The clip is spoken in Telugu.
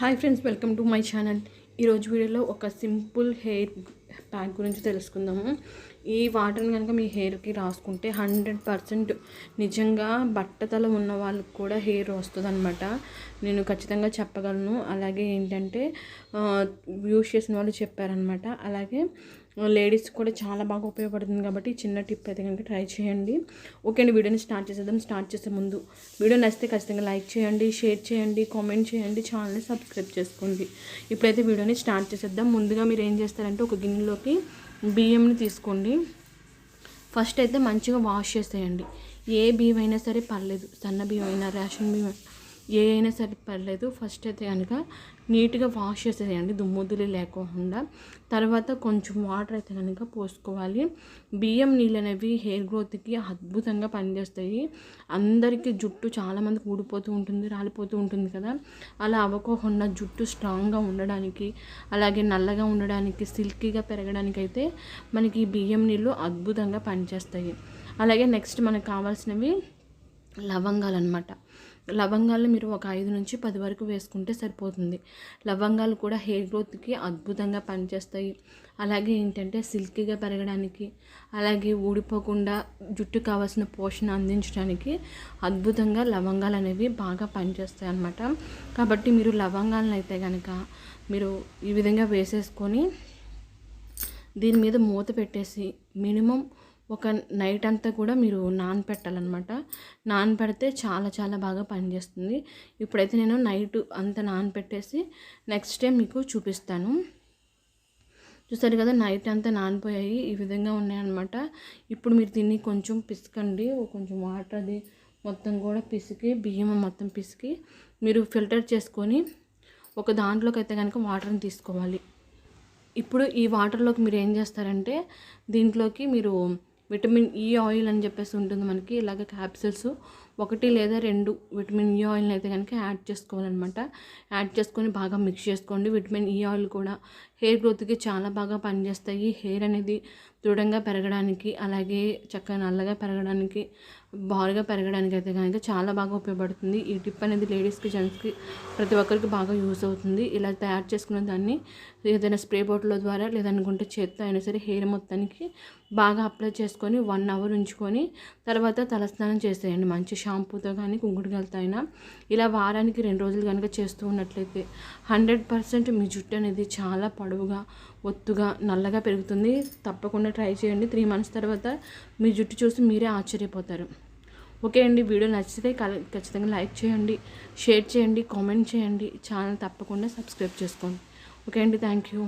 Hi friends welcome to my channel. ఈరోజు వీడియోలో ఒక సింపుల్ హెయిర్ ప్యాక్ గురించి తెలుసుకుందాము. ఈ వాటర్ని కనుక మీ హెయిర్కి రాసుకుంటే హండ్రెడ్ పర్సెంట్ నిజంగా బట్టతల ఉన్న వాళ్ళకి కూడా హెయిర్ వస్తుంది నేను ఖచ్చితంగా చెప్పగలను. అలాగే ఏంటంటే యూస్ చేసిన వాళ్ళు చెప్పారనమాట అలాగే లేడీస్ కూడా చాలా బాగా ఉపయోగపడుతుంది కాబట్టి చిన్న టిప్ అయితే కనుక ట్రై చేయండి. ఓకే అండి వీడియోని స్టార్ట్ చేసేద్దాం. స్టార్ట్ చేసే ముందు వీడియో నచ్చితే ఖచ్చితంగా లైక్ చేయండి షేర్ చేయండి కామెంట్ చేయండి ఛానల్ని సబ్స్క్రైబ్ చేసుకోండి. ఇప్పుడైతే వీడియోని స్టార్ట్ చేసేద్దాం. ముందుగా మీరు ఏం చేస్తారంటే ఒక గిన్నెలోకి బియ్యంని తీసుకోండి. ఫస్ట్ అయితే మంచిగా వాష్ చేసేయండి. ఏ బియ్యం అయినా సరే పర్లేదు. సన్న బియ్యం అయినా రేషన్ బియ్యం ఏ అయినా సరే పర్లేదు. ఫస్ట్ అయితే కనుక నీట్గా వాష్ చేసేయండి. దుమ్ముదులు లేకుండా తర్వాత కొంచెం వాటర్ అయితే కనుక పోసుకోవాలి. బియ్యం నీళ్ళు అనేవి హెయిర్ గ్రోత్కి అద్భుతంగా పనిచేస్తాయి. అందరికీ జుట్టు చాలామందికి ఊడిపోతూ ఉంటుంది రాలిపోతూ ఉంటుంది కదా. అలా అవ్వకోకుండా జుట్టు స్ట్రాంగ్గా ఉండడానికి అలాగే నల్లగా ఉండడానికి సిల్కీగా పెరగడానికి అయితే మనకి బియ్యం నీళ్ళు అద్భుతంగా పనిచేస్తాయి. అలాగే నెక్స్ట్ మనకు కావాల్సినవి లవంగాలు అనమాట లవంగాలు మీరు ఒక ఐదు నుంచి పది వరకు వేసుకుంటే సరిపోతుంది. లవంగాలు కూడా హెయిర్ గ్రోత్కి అద్భుతంగా పనిచేస్తాయి. అలాగే ఏంటంటే సిల్కీగా పెరగడానికి అలాగే ఊడిపోకుండా జుట్టు కావాల్సిన పోషణ అందించడానికి అద్భుతంగా లవంగాలు అనేవి బాగా పనిచేస్తాయి అన్నమాట. కాబట్టి మీరు లవంగాలను అయితే కనుక మీరు ఈ విధంగా వేసేసుకొని దీని మీద మూత పెట్టేసి మినిమం ఒక నైట్ అంతా కూడా మీరు నానపెట్టాలన్నమాట. నానపెడితే చాలా చాలా బాగా పనిచేస్తుంది. ఇప్పుడైతే నేను నైట్ అంతా నానపెట్టేసి నెక్స్ట్ డే మీకు చూపిస్తాను. చూసారు కదా నైట్ అంతా నానిపోయాయి ఈ విధంగా ఉన్నాయన్నమాట. ఇప్పుడు మీరు దీన్ని కొంచెం పిసకండి. కొంచెం వాటర్ అది మొత్తం కూడా పిసికి బియ్యం మొత్తం పిసికి మీరు ఫిల్టర్ చేసుకొని ఒక దాంట్లోకి అయితే కనుక వాటర్ని తీసుకోవాలి. ఇప్పుడు ఈ వాటర్లోకి మీరు ఏం చేస్తారంటే దీంట్లోకి మీరు విటమిన్ ఈ ఆయిల్ అని చెప్పేసి ఉంటుంది మనకి ఇలాగ క్యాప్సిల్స్ ఒకటి లేదా రెండు విటమిన్ ఈ ఆయిల్ని అయితే కనుక యాడ్ చేసుకోవాలన్నమాట. యాడ్ చేసుకొని బాగా మిక్స్ చేసుకోండి. విటమిన్ ఈ ఆయిల్ కూడా హెయిర్ గ్రోత్కి చాలా బాగా పనిచేస్తాయి. హెయిర్ అనేది దృఢంగా పెరగడానికి అలాగే చక్కగా నల్లగా పెరగడానికి బాగా పెరగడానికి అయితే కనుక చాలా బాగా ఉపయోగపడుతుంది. ఈ టిప్ అనేది లేడీస్కి జెంట్స్కి ప్రతి ఒక్కరికి బాగా యూస్ అవుతుంది. ఇలా తయారు చేసుకున్న దాన్ని ఏదైనా స్ప్రే బాటిల్ ద్వారా లేదనుకుంటే చేత్తో అయినా సరే హెయిర్ మొత్తానికి బాగా అప్లై చేసుకొని వన్ అవర్ ఉంచుకొని తర్వాత తలస్నానం చేసేయండి. మంచి షాంపూతో కానీ కుంకుడుగలతో అయినా ఇలా వారానికి రెండు రోజులు కనుక చేస్తూ ఉన్నట్లయితే హండ్రెడ్ పర్సెంట్ మీ జుట్టు అనేది చాలా పొడవుగా ఒత్తుగా నల్లగా పెరుగుతుంది. తప్పకుండా ట్రై చేయండి. త్రీ మంత్స్ తర్వాత మీ జుట్టు చూసి మీరే ఆశ్చర్యపోతారు. ఓకే అండి. వీడియో నచ్చితే ఖచ్చితంగా లైక్ చేయండి షేర్ చేయండి కామెంట్ చేయండి. ఛానల్ తప్పకుండా సబ్స్క్రైబ్ చేసుకోండి. ఓకే అండి. Thank you.